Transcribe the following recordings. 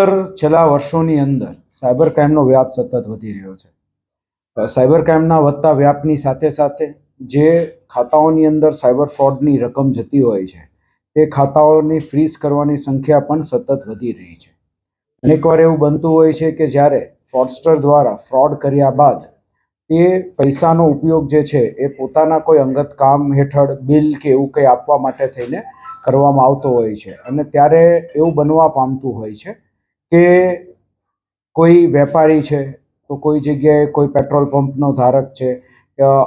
Sir છેલ્લા વર્ષોની અંદર સાયબર ક્રાઇમનો વ્યાપ સતત વધી રહ્યો છે. સાયબર ક્રાઇમના વધતા વ્યાપની સાથે સાથે જે ખાતાઓની અંદર સાયબર ફ્રોડની રકમ જતી હોય છે, તે ખાતાઓની ફ્રીઝ કરવાની સંખ્યા પણ સતત વધી રહી છે. અનેકવાર એવું બનતું હોય છે કે જ્યારે ફ્રોડસ્ટર દ્વારા ફ્રોડ કર્યા બાદ તે પૈસાનો ઉપયોગ જે છે એ પોતાના કોઈ અંગત કામ હેઠળ બિલ કે એવું કંઈ આપવા માટે થઈને કરવામાં આવતો હોય છે અને ત્યારે એવું બનવા પામતું હોય છે કે કોઈ વેપારી છે, તો કોઈ જગ્યાએ કોઈ પેટ્રોલ પંપનો ધારક છે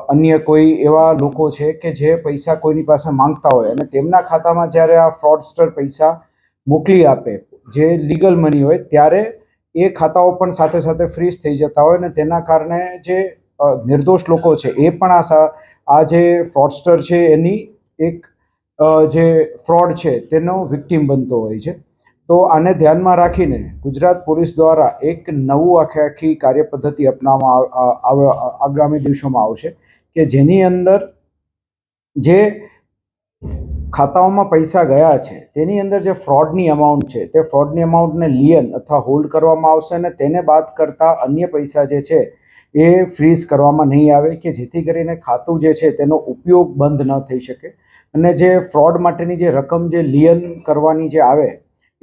અન્ય કોઈ એવા લોકો છે કે જે પૈસા કોઈની પાસે માંગતા હોય અને તેમના ખાતામાં જ્યારે આ ફ્રોડસ્ટર પૈસા મોકલી આપે, જે લીગલ મની હોય, ત્યારે એ ખાતાઓ પણ સાથે સાથે ફ્રીઝ થઈ જતા હોય અને તેના કારણે જે નિર્દોષ લોકો છે, એ પણ આ આ જે ફ્રોડસ્ટર છે, એની એક જે ફ્રોડ છે, તેનો વિક્ટીમ બનતો હોય છે. તો આને ધ્યાનમાં રાખીને ગુજરાત પોલીસ દ્વારા એક નવું આખે આખી કાર્યપદ્ધતિ અપનાવવામાં આવ- આવ- આગામી દિવસોમાં આવશે કે જેની અંદર જે ખાતાઓમાં પૈસા ગયા છે, તેની અંદર જે ફ્રોડની અમાઉન્ટ છે, તે ફ્રોડની અમાઉન્ટને લિયન અથવા હોલ્ડ કરવામાં આવશે અને તેને બાદ કરતાં અન્ય પૈસા જે છે એ ફ્રીઝ કરવામાં નહીં આવે કે જેથી કરીને ખાતું જે છે તેનો ઉપયોગ બંધ ન થઈ શકે. અને જે ફ્રોડ માટેની જે રકમ જે લિયન કરવાની જે આવે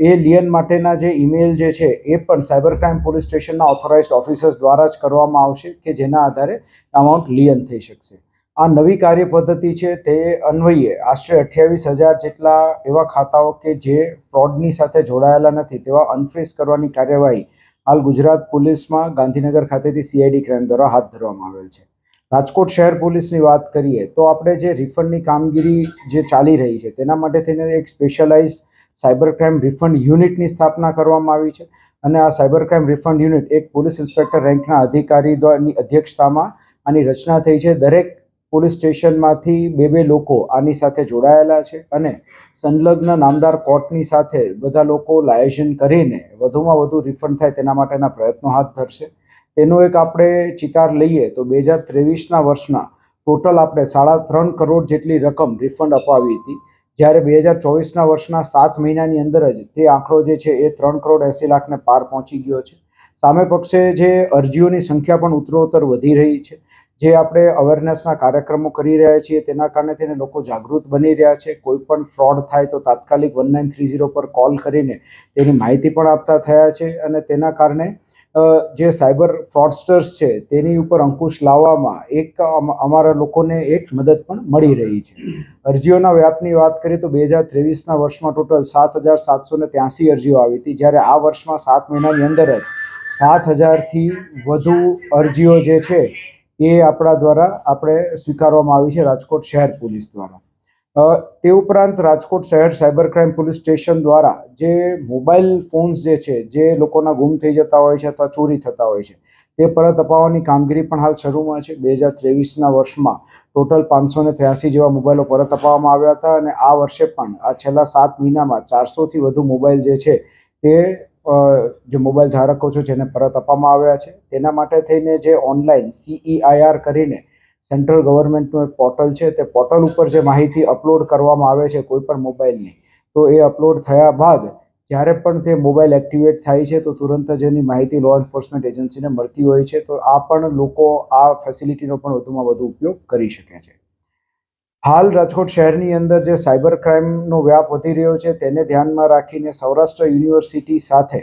એ લિયન માટેના જે ઈમેલ જે છે, એ પણ સાયબર ક્રાઇમ પોલીસ સ્ટેશનના ઓથોરાઇઝ્ડ ઓફિસર્સ દ્વારા જ કરવામાં આવશે કે જેના આધારે અમાઉન્ટ લિયન થઈ શકશે. આ નવી કાર્ય પદ્ધતિ છે તે અન્વયે આશરે અઠ્યાવીસ હજાર જેટલા એવા ખાતાઓ કે જે ફ્રોડની સાથે જોડાયેલા નથી તેવા અનફ્રીઝ કરવાની કાર્યવાહી હાલ ગુજરાત પોલીસમાં ગાંધીનગર ખાતેથી સીઆઈડી ક્રાઇમ દ્વારા હાથ ધરવામાં આવેલ છે. રાજકોટ શહેર પોલીસની વાત કરીએ તો આપણે જે રિફંડની કામગીરી જે ચાલી રહી છે તેના માટે થઈને એક સ્પેશિયલાઇઝડ સાયબર ક્રાઇમ રિફંડ યુનિટની સ્થાપના કરવામાં આવી છે. અને આ સાયબર ક્રાઇમ રિફંડ યુનિટ એક પોલીસ ઇન્સ્પેક્ટર રેન્કના અધિકારી દ્વારાની અધ્યક્ષતામાં આની રચના થઈ છે. દરેક પોલીસ સ્ટેશનમાંથી બે બે લોકો આની સાથે જોડાયેલા છે અને સંલગ્ન નામદાર કોર્ટની સાથે બધા લોકો લાયઝન કરીને વધુમાં વધુ રિફંડ થાય તેના માટેના પ્રયત્નો હાથ ધરશે. તેનો એક આપણે ચિતાર લઈએ તો બે હજાર ત્રેવીસના વર્ષના ટોટલ આપણે સાડા ત્રણ કરોડ જેટલી રકમ રિફંડ અપાવી હતી. જ્યારે બે હજાર ચોવીસના વર્ષના સાત મહિનાની અંદર જ તે આંકડો જે છે એ ત્રણ કરોડ એંસી લાખને પાર પહોંચી ગયો છે. સામે પક્ષે જે અરજીઓની સંખ્યા પણ ઉત્તરોત્તર વધી રહી છે. જે આપણે અવેરનેસના કાર્યક્રમો કરી રહ્યા છીએ તેના કારણે તેને લોકો જાગૃત બની રહ્યા છે. કોઈ પણ ફ્રોડ થાય તો તાત્કાલિક વન નાઇન થ્રી ઝીરો પર કોલ કરીને તેની માહિતી પણ આપતા થયા છે અને તેના કારણે જે સાયબર ફ્રોડસ્ટર્સ છે, તેની ઉપર અંકુશ લાવવામાં એક અમ- અમારા લોકોને એક મદદ પણ મળી રહી છે. અરજીઓના વ્યાપની વાત કરીએ તો બે હજાર ત્રેવીસના વર્ષમાં ટોટલ સાત હજાર સાતસો ને ત્યાંસી અરજીઓ આવી હતી. જ્યારે આ વર્ષમાં સાત મહિનાની અંદર જ સાત હજારથી વધુ અરજીઓ જે છે, એ આપણા દ્વારા આપણે સ્વીકારવામાં આવી છે રાજકોટ શહેર પોલીસ દ્વારા. તે ઉપરાંત રાજકોટ શહેર સાયબર ક્રાઇમ પોલીસ સ્ટેશન દ્વારા જે મોબાઈલ ફોન્સ જે છે, જે લોકોના ગુમ થઈ જતા હોય છે અથવા ચોરી થતા હોય છે, તે પરત અપાવવાની કામગીરી પણ હાલ શરૂમાં છે. બે હજાર ત્રેવીસના વર્ષમાં ટોટલ પાંચસો ને ત્યાસી જેવા મોબાઈલો પરત અપાવવામાં આવ્યા હતા અને આ વર્ષે પણ, આ છેલ્લા સાત મહિનામાં ચારસોથી વધુ મોબાઈલ જે છે, તે જે મોબાઈલ ધારકો છે, જેને પરત આપવામાં આવ્યા છે. તેના માટે થઈને જે ઓનલાઈન સીઈઆઈઆર કરીને સેન્ટ્રલ ગવર્મેન્ટનું એક પોર્ટલ છે. તે પોર્ટલ ઉપર જે માહિતી અપલોડ કરવામાં આવે છે, કોઈ પણ મોબાઈલની તો એ અપલોડ થયા બાદ જ્યારે પણ તે મોબાઈલ એક્ટિવેટ થાય છે, તો તુરંત જ એની માહિતી લો એન્ફોર્સમેન્ટ એજન્સીને મળતી હોય છે. તો આ પણ લોકો આ ફેસિલિટીનો પણ વધુમાં વધુ ઉપયોગ કરી શકે છે. હાલ રાજકોટ શહેરની અંદર જે સાયબર ક્રાઇમનો વ્યાપ વધી રહ્યો છે, તેને ધ્યાનમાં રાખીને સૌરાષ્ટ્ર યુનિવર્સિટી સાથે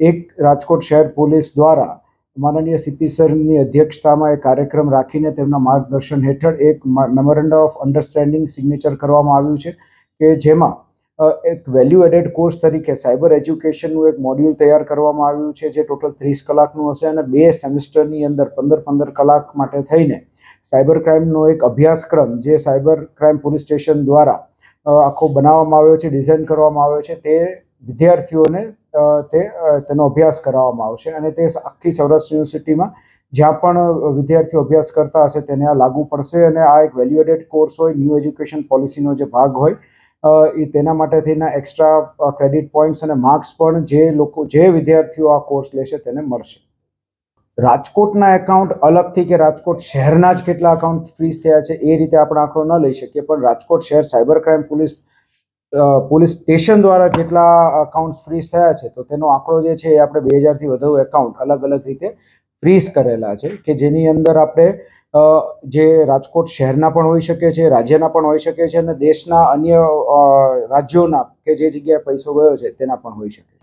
એક રાજકોટ શહેર પોલીસ દ્વારા માનનીય સીપી સરની અધ્યક્ષતામાં એક કાર્યક્રમ રાખીને તેમના માર્ગદર્શન હેઠળ એક મેમોરેન્ડમ ઓફ અન્ડરસ્ટેન્ડિંગ સિગ્નેચર કરવામાં આવ્યું છે કે જેમાં એક વેલ્યુ એડેડ કોર્સ તરીકે સાયબર એજ્યુકેશનનું એક મોડ્યુલ તૈયાર કરવામાં આવ્યું છે જે ટોટલ ત્રીસ કલાકનું હશે અને બે સેમેસ્ટરની અંદર પંદર પંદર કલાક માટે થઈને સાયબર ક્રાઇમનો એક અભ્યાસક્રમ જે સાયબર ક્રાઇમ પોલીસ સ્ટેશન દ્વારા આખો બનાવવામાં આવ્યો છે ડિઝાઇન કરવામાં આવ્યો છે તે વિદ્યાર્થીઓને તે તેનો અભ્યાસ કરાવવામાં આવશે અને તે આખી સૌરાષ્ટ્ર યુનિવર્સિટીમાં જ્યાં પણ વિદ્યાર્થીઓ અભ્યાસ કરતા હશે તેને આ લાગુ પડશે અને આ એક વેલ્યુએડેડ કોર્સ હોય ન્યૂ એજ્યુકેશન પોલિસીનો જે ભાગ હોય એ તેના માટે થઈને એક્સ્ટ્રા ક્રેડિટ પોઈન્ટ્સ અને માર્ક્સ પણ જે લોકો, જે વિદ્યાર્થીઓ આ કોર્સ લેશે તેને મળશે. રાજકોટના એકાઉન્ટ અલગથી કે રાજકોટ શહેરના જ કેટલા એકાઉન્ટ ફ્રીઝ થયા છે એ રીતે આપણે આંકડો ન લઈ શકીએ, પણ રાજકોટ શહેર cyber crime police police station દ્વારા જેટલા અકાઉન્ટ ફ્રીઝ થયા છે, તો તેનો આંકડો જે છે એ આપણે બે હજારથી વધુ એકાઉન્ટ અલગ અલગ રીતે ફ્રીઝ કરેલા છે, કે જેની અંદર આપણે જે રાજકોટ શહેરના પણ હોઈ શકે છે, રાજ્યના પણ હોઈ શકે છે અને દેશના અન્ય રાજ્યોના કે જે જગ્યાએ પૈસો ગયો છે તેના પણ હોઈ શકે છે.